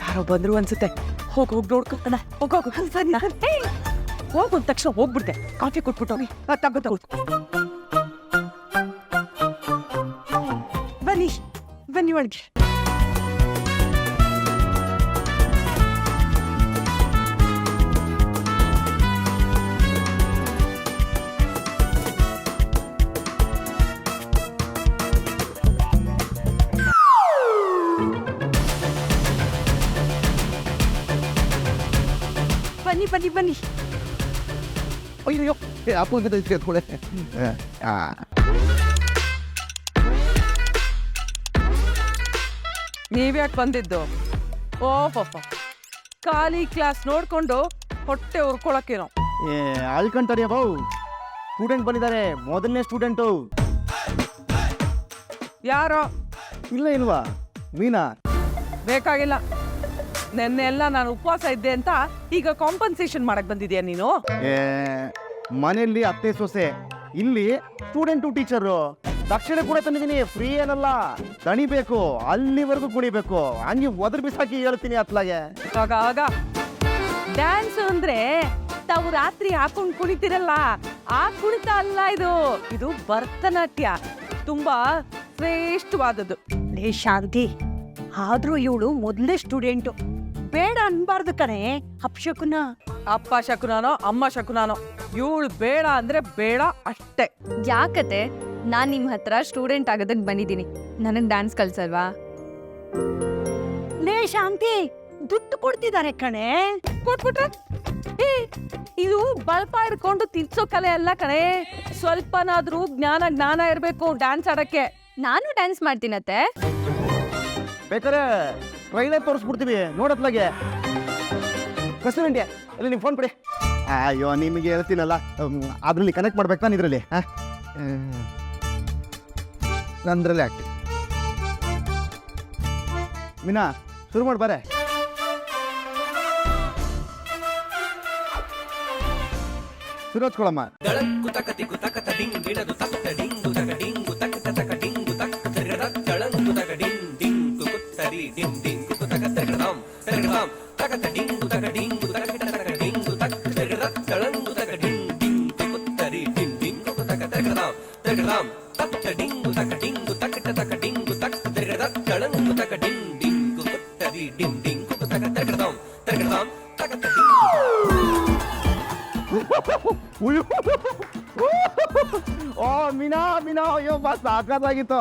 ಯಾರೋ ಬಂದ್ರು ಅನ್ಸುತ್ತೆ. ಹೋಗ್ ಹೋಗ್ ನೋಡ್ಕೊತಾನ ಹೋಗ್, ಹೋಗು. ಸರಿ ಹೋಗ್ ಅಂದ ತಕ್ಷಣ ಹೋಗ್ಬಿಡ್ತೆ ಕಾಫಿ ಕೊಟ್ಬಿಟ್ಟು ಹೋಗಿ. ತಗೋ ತಗೋ. ಬನ್ನಿ. ಬನ್ನಿ ಒಳಗೆ. ಬನ್ನಿ ಬನ್ನಿ ಬನ್ನಿ. ಅಯ್ಯೋ ಅಪ್ಪ ಅಂತ ಎತ್ಕೊಳ್ಳೆ ನೀವ್ಯಾಕೆ ಬಂದಿದ್ದು? ಓಹೋ ಖಾಲಿ ಕ್ಲಾಸ್ ನೋಡ್ಕೊಂಡು ಹೊಟ್ಟೆ ಉರ್ಕೊಳಕ್ಕೇನೋ. ಏ ಅಳ್ಕಂತಾರ್ಯ ಬಾವು. ಸ್ಟೂಡೆಂಟ್ ಬಂದಿದ್ದಾರೆ. ಮೊದಲನೇ ಸ್ಟೂಡೆಂಟು. ಯಾರೋ? ಇಲ್ಲ ಇಲ್ವಾ? ಮೀನಾ ಬೇಕಾಗಿಲ್ಲ. ನೆನ್ನೆ ಎಲ್ಲ ನಾನು ಉಪವಾಸ ಇದ್ದೆ ಅಂತ ಈಗ ಕಾಂಪನ್ಸೇಷನ್ ಮಾಡಕ್ ಬಂದಿದ್ಯಾ ನೀನು? ಏ ಮನೆಯಲ್ಲಿ ಅತ್ತೆ ಸೊಸೆ ಇಲ್ಲಿ ಸ್ಟೂಡೆಂಟು ಟೀಚರು ದಕ್ಷಿಣ ಕೂಡ ತಂದಿದ್ದೀನಿ ಫ್ರೀ ಏನಲ್ಲ. ದಣಿಬೇಕು ಅಲ್ಲಿವರೆಗೂ ಕುಡಿಬೇಕು ಹಂಗೆ ಒದ್ರ ಬಿಸಾಕಿ ಹೇಳ್ತೀನಿ ಅತ್ಲಾಗೆ. ಆಗ ಆಗ. ಡ್ಯಾನ್ಸ್ ಅಂದ್ರೆ ತಾವು ರಾತ್ರಿ ಹಾಕೊಂಡು ಕುಣಿತಿರಲ್ಲ ಆ ಕುಣಿತ ಅಲ್ಲ ಇದು. ಇದು ಭರತನಾಟ್ಯ. ತುಂಬಾ ಶ್ರೇಷ್ಠವಾದದ್ದು. ಲೇ ಶಾಂತಿ ಆದ್ರೂ ಇವಳು ಮೊದಲೇ ಸ್ಟೂಡೆಂಟು. ಬೇಡ ಅನ್ಬಾರ್ದು ಕಣೆ ಅಪ್ಶಕುನ ಅಪ್ಪ ಶಕುನಾನೋ ಅಮ್ಮ ಶಕುನಾನೋ ಇವಳು ಬೇಡ ಅಂದ್ರೆ ಬೇಡ ಅಷ್ಟೇ. ಯಾಕತೆ ನಾನ್ ನಿಮ್ ಹತ್ರ ಸ್ಟೂಡೆಂಟ್ ಆಗೋದಕ್ಕೆ ಬಂದಿದ್ದೀನಿ. ನನಗ್ ಡ್ಯಾನ್ಸ್ ಕಲ್ಸಲ್ವಾ? ಲೇ ಶಾಂತಿ ದುಡ್ಡು ಕೊಡ್ತಿದ್ದಾರೆ ಕಣೆ. ಕೊಟ್ಬಿಟ್ರೆ? ಏ ಇದು ಬಲ್ಪ ಹಿಡ್ಕೊಂಡು ತಿನ್ಸೋ ಕಲೆ ಅಲ್ಲ ಕಣೆ. ಸ್ವಲ್ಪನಾದ್ರೂ ಜ್ಞಾನ ಜ್ಞಾನ ಇರಬೇಕು ಡ್ಯಾನ್ಸ್ ಆಡಕ್ಕೆ. ನಾನು ಡ್ಯಾನ್ಸ್ ಮಾಡ್ತೀನತ್ತೆ ಬೇಕಾದ್ರೆ ಟ್ರೈಲರ್ ತೋರಿಸ್ಬಿಡ್ತೀವಿ ನೋಡತ್ಲಾಗೆ ಇಂಡಿಯಾ ಅಲ್ಲಿ ನಿಮ್ಮ ಫೋನ್ ಕೊಡಿ. ಅಯ್ಯೋ ನಿಮಗೆ ಹೇಳ್ತೀನಲ್ಲ. ಅದ್ರಲ್ಲಿ ಕನೆಕ್ಟ್ ಮಾಡ್ಬೇಕು ನಾನು ಇದರಲ್ಲಿ ನಂದ್ರಲ್ಲಿ ಆಕ್ಟಿ ಮೀನಾ ಶುರು ಮಾಡಿ ಬಾರೆ. ಶುರು ಹಚ್ಕೊಳಮ್ಮ. డింగు తగ తెగడం తెగడం తగ డింగు తగ డింగు తగ తగ డింగు తగ తెగడ తళంగు తగ డింగ్ ಓ ಮೀನಾ ಮೀನಾ ಅಯ್ಯೋ ಬಾ ಸಾಕಾಗಿತ್ತು.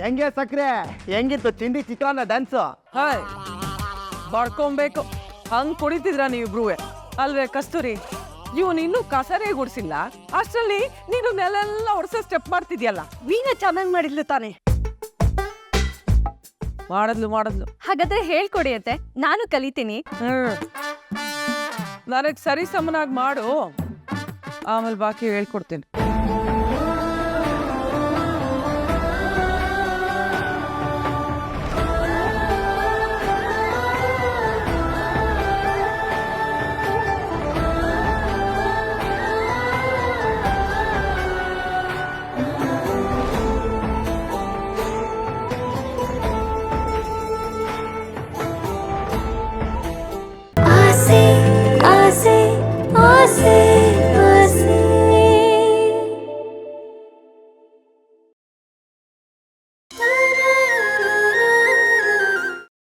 ಹೆಂಗೆ ಸಕ್ರೆ? ಹೆಂಗಿತ್ತು ತಿಂಡಿ ಚಿತ್ರಾನ್ನ ಡ್ಯಾನ್ಸು ಹಾಯ್. ಬಡ್ಕೊಬೇಕು ಹಂಗ್ ಕುಡಿತಿದ್ರ ನೀವಿಬ್ರು ಅಲ್ವೇ ಕಸ್ತೂರಿ? ಇವನ್ ಇನ್ನೂ ಕಸರೇ ಗುಡ್ಸಿಲ್ಲ. ಅಷ್ಟರಲ್ಲಿ ನೀನು ನೆಲೆಲ್ಲ ಒಡ್ಸೋ ಸ್ಟೆಪ್ ಮಾಡ್ತಿದ್ಯಲ್ಲ. ವೀಣಾ ಚೆನ್ನಾಗಿ ಮಾಡಿದ್ಲು ತಾನೆ. ಮಾಡದ್ಲು ಮಾಡದ್ಲು. ಹಾಗಾದ್ರೆ ಹೇಳ್ಕೊಡಿ ಅಂತೆ ನಾನು ಕಲಿತೀನಿ. ಹ್ಮ್. ನನಗ್ ಸರಿ ಸಮನಾಗಿ ಮಾಡು. ಆಮೇಲೆ ಬಾಕಿ ಹೇಳ್ಕೊಡ್ತೀನಿ.